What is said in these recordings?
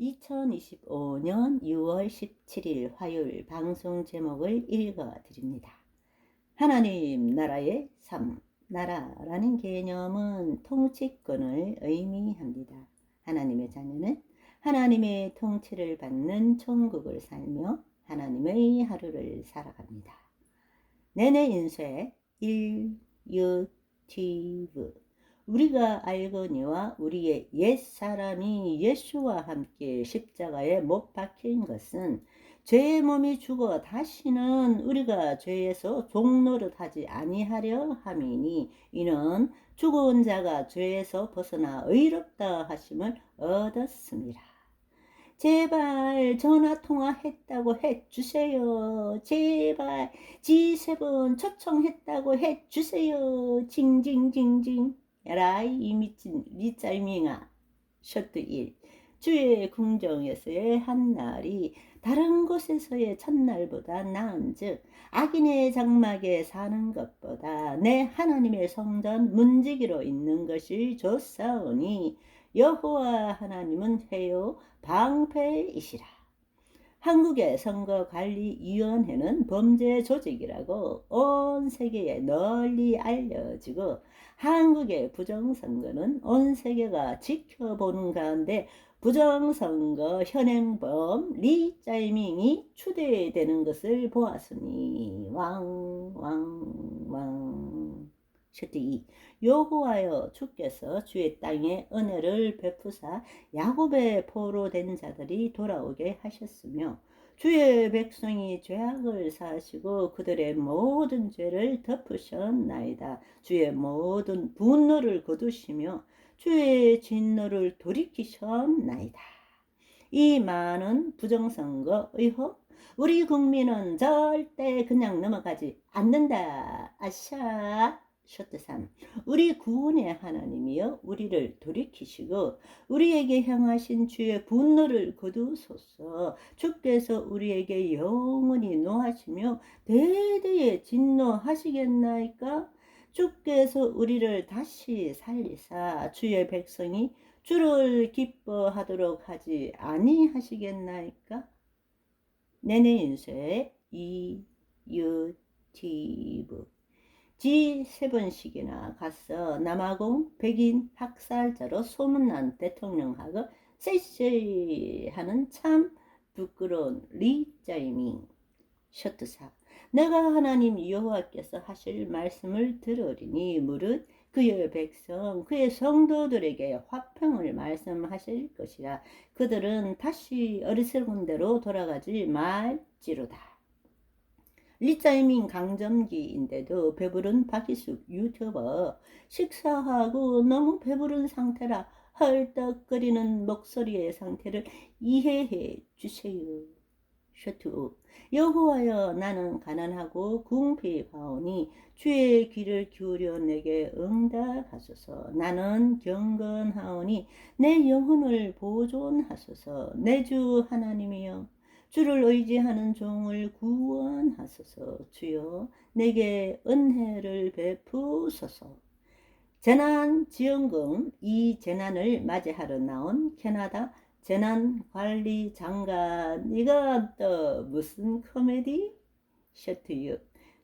2025년 6월 17일 화요일 방송 제목을 읽어 드립니다. 하나님 나라의 삶, 나라라는 개념은 통치권을 의미합니다. 하나님의 자녀는 하나님의 통치를 받는 천국을 살며 하나님의 하루를 살아갑니다. 내내 인쇄 1, 유튜브 우리가 알거니와 우리의 옛 사람이 예수와 함께 십자가에 못 박힌 것은 죄의 몸이 죽어 다시는 우리가 죄에서 종노릇하지 아니하려 함이니 이는 죽은 자가 죄에서 벗어나 의롭다 하심을 얻었습니다. 제발 전화 통화했다고 해 주세요. 제발 G7 초청했다고 해 주세요. 징징징징. 라이 이 미친 리짤밍아. 셔트 1 주의 궁정에서의 한 날이 다른 곳에서의 첫날보다 나은즉 악인의 장막에 사는 것보다 내 하나님의 성전 문지기로 있는 것이 좋사오니 여호와 하나님은 해요. 방패이시라. 한국의 선거관리위원회는 범죄 조직이라고 온 세계에 널리 알려지고 한국의 부정선거는 온 세계가 지켜보는 가운데 부정선거 현행범 리짜이밍이 추대되는 것을 보았으니 왕왕왕 셔트 2 여호와여 주께서 주의 땅에 은혜를 베푸사 야곱의 포로 된 자들이 돌아오게 하셨으며 주의 백성이 죄악을 사시고 그들의 모든 죄를 덮으셨나이다. 주의 모든 분노를 거두시며 주의 진노를 돌이키셨나이다. 이 많은 부정선거 의혹 우리 국민은 절대 그냥 넘어가지 않는다. 아샤. 셔트 3. 우리 구원의 하나님이여 우리를 돌이키시고 우리에게 향하신 주의 분노를 거두소서. 주께서 우리에게 영원히 노하시며 대대에 진노하시겠나이까? 주께서 우리를 다시 살리사 주의 백성이 주를 기뻐하도록 하지 아니하시겠나이까? 내내 인쇄 이 유티브 지 세 번씩이나 가서 남아공 백인 학살자로 소문난 대통령하고 세이쉐 하는 참 부끄러운 리자이밍. 셔트사. 내가 하나님 여호와께서 하실 말씀을 들으리니 무릇 그의 백성 그의 성도들에게 화평을 말씀하실 것이라. 그들은 다시 어리석은 대로 돌아가지 말지로다. 리짜이밍 강점기인데도 배부른 박희숙 유튜버 식사하고 너무 배부른 상태라 헐떡거리는 목소리의 상태를 이해해 주세요. 셔트 여호와여 나는 가난하고 궁핍하오니 주의 귀를 기울여 내게 응답하소서. 나는 경건하오니 내 영혼을 보존하소서. 내 주 하나님이여 주를 의지하는 종을 구원하소서. 주여 내게 은혜를 베푸소서. 재난지원금 이 재난을 맞이하러 나온 캐나다 재난관리 장관. 이거 또 무슨 코미디? 셔트유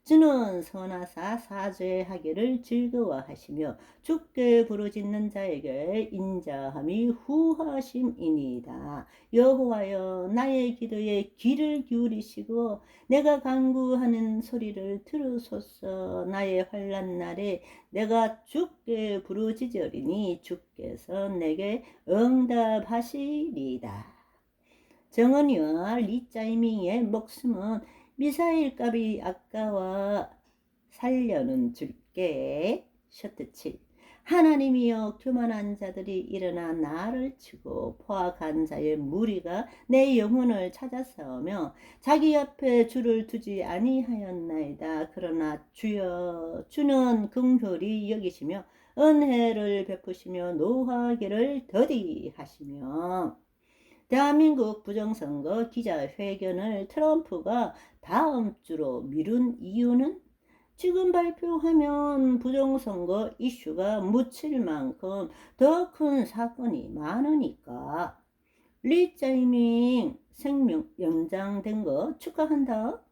주는 선하사 사죄하기를 즐거워하시며 죽게 부르짖는 자에게 인자함이 후하심이니이다. 여호와여 나의 기도에 귀를 기울이시고 내가 간구하는 소리를 들으소서 나의 환란 날에 내가 죽게 부르짖으리니 주께서 내게 응답하시리이다. 정은이와 리짜이밍의 목숨은 미사일 값이 아까워 살려는 줄게. 셔트 7. 하나님이여 교만한 자들이 일어나 나를 치고 포악한 자의 무리가 내 영혼을 찾아서며 자기 옆에 주를 두지 아니하였나이다. 그러나 주여 주는 긍휼히 여기시며 은혜를 베푸시며 노하기를 더디하시며 대한민국 부정선거 기자회견을 트럼프가 다음 주로 미룬 이유는 지금 발표하면 부정선거 이슈가 묻힐 만큼 더 큰 사건이 많으니까 리짜이밍 생명 연장된 거 축하한다.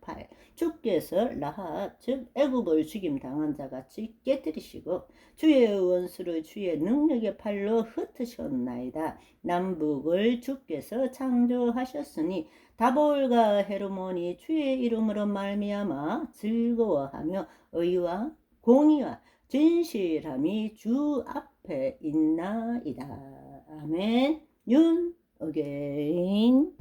8. 주께서 라하 즉 애굽을 죽임 당한 자 같이 깨뜨리시고 주의 원수를 주의 능력의 팔로 흩으셨나이다. 남북을 주께서 창조하셨으니 다볼과 헤르몬이 주의 이름으로 말미암아 즐거워하며 의와 공의와 진실함이 주 앞에 있나이다. 아멘. 윤 어게인